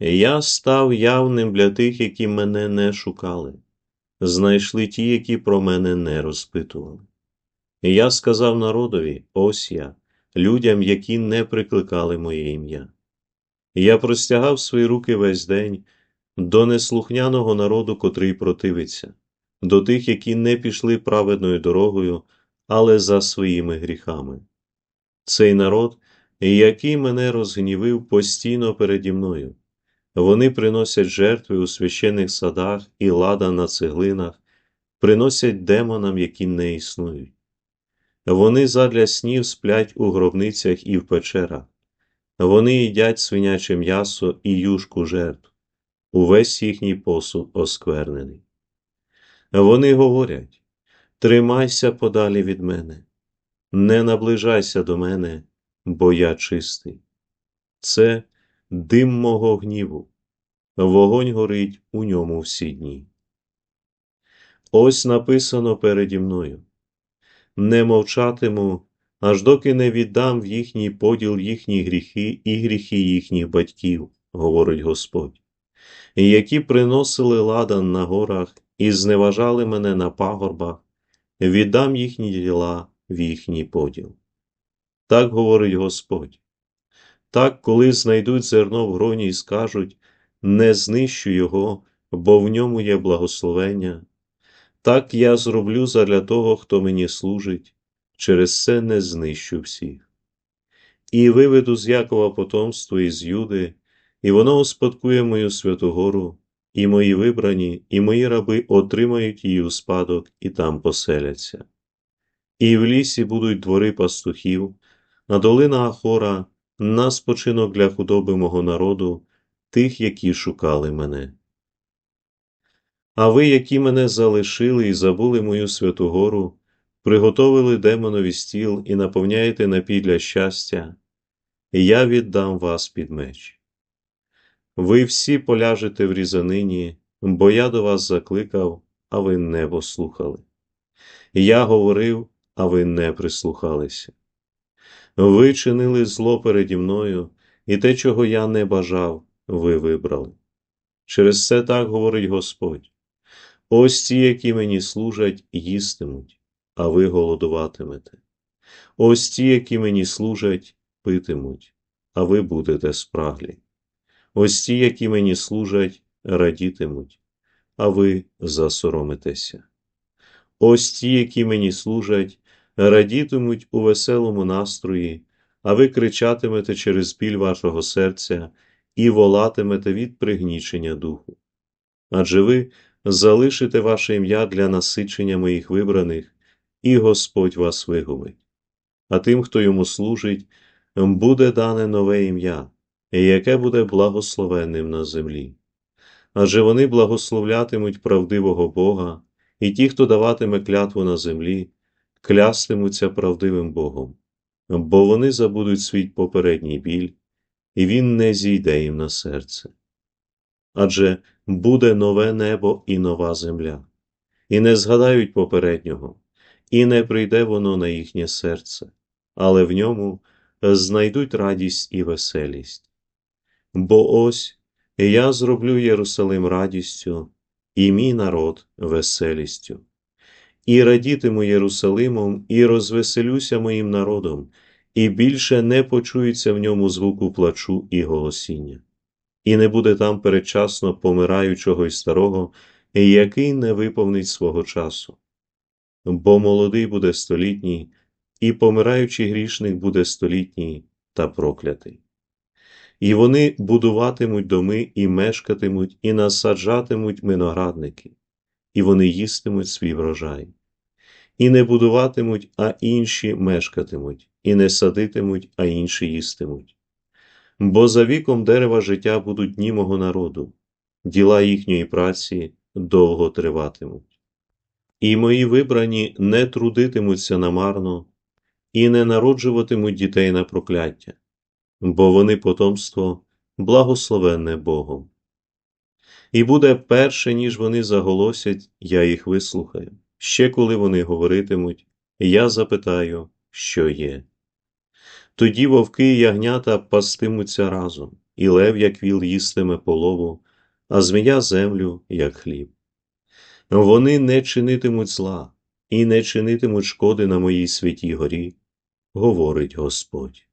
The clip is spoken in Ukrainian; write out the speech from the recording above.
Я став явним для тих, які мене не шукали, знайшли ті, які про мене не розпитували. Я сказав народові: ось я, людям, які не прикликали моє ім'я. Я простягав свої руки весь день до неслухняного народу, котрий противиться, до тих, які не пішли праведною дорогою, але за своїми гріхами. Цей народ, який мене розгнівив постійно переді мною. Вони приносять жертви у священних садах і лада на цеглинах, приносять демонам, які не існують. Вони задля снів сплять у гробницях і в печерах. Вони їдять свиняче м'ясо і юшку жертв. Увесь їхній посуд осквернений. Вони говорять: Тримайся подалі від мене, не наближайся до мене, бо я чистий. Це дим мого гніву, вогонь горить у ньому всі дні. Ось написано переді мною не мовчатиму, аж доки не віддам в їхній поділ їхні гріхи і гріхи їхніх батьків, говорить Господь, які приносили ладан на горах і зневажали мене на пагорбах, віддам їхні діла в їхній поділ. Так говорить Господь. Так, коли знайдуть зерно в гроні і скажуть не знищу його, бо в ньому є благословення, так я зроблю задля того, хто мені служить, через це не знищу всіх. І виведу з Якова потомство із Юди, і воно успадкує мою святу гору, і мої вибрані, і мої раби отримають її у спадок і там поселяться. І в лісі будуть двори пастухів, на долина Ахора, на спочинок для худоби мого народу, тих, які шукали мене. А ви, які мене залишили і забули мою святу гору, приготовили демонові стіл і наповняєте напій для щастя, я віддам вас під меч. Ви всі поляжете в різанині, бо я до вас закликав, а ви не послухали. Я говорив, а ви не прислухалися. Ви чинили зло переді мною, і те, чого я не бажав, ви вибрали. Через це так говорить Господь. Ось ті, які мені служать, їстимуть, а ви голодуватимете. Ось ті, які мені служать, питимуть, а ви будете спраглі. Ось ті, які мені служать, радітимуть, а ви засоромитеся. Ось ті, які мені служать, радітимуть у веселому настрої, а ви кричатимете через біль вашого серця і волатимете від пригнічення духу. Адже ви залишите ваше ім'я для насичення моїх вибраних, і Господь вас вигубить. А тим, хто йому служить, буде дане нове ім'я, яке буде благословенним на землі. Адже вони благословлятимуть правдивого Бога, і ті, хто даватиме клятву на землі, клястимуться правдивим Богом, бо вони забудуть свій попередній біль, і він не зійде їм на серце. Адже буде нове небо і нова земля, і не згадають попереднього, і не прийде воно на їхнє серце, але в ньому знайдуть радість і веселість. Бо ось я зроблю Єрусалим радістю, і мій народ веселістю, і радітиму Єрусалимом, і розвеселюся моїм народом, і більше не почується в ньому звуку плачу і голосіння і не буде там передчасно помираючого й старого, який не виповнить свого часу. Бо молодий буде столітній, і помираючий грішник буде столітній та проклятий. І вони будуватимуть доми і мешкатимуть, і насаджатимуть виноградники, і вони їстимуть свій врожай, і не будуватимуть, а інші мешкатимуть, і не садитимуть, а інші їстимуть бо за віком дерева життя будуть дні мого народу, діла їхньої праці довго триватимуть. І мої вибрані не трудитимуться намарно, і не народжуватимуть дітей на прокляття, бо вони потомство благословенне Богом. І буде перше, ніж вони заголосять, я їх вислухаю. Ще коли вони говоритимуть, я запитаю, що є. Тоді вовки і ягнята пастимуться разом, і лев, як віл, їстиме полову, а змія землю, як хліб. Вони не чинитимуть зла і не чинитимуть шкоди на моїй святій горі, говорить Господь.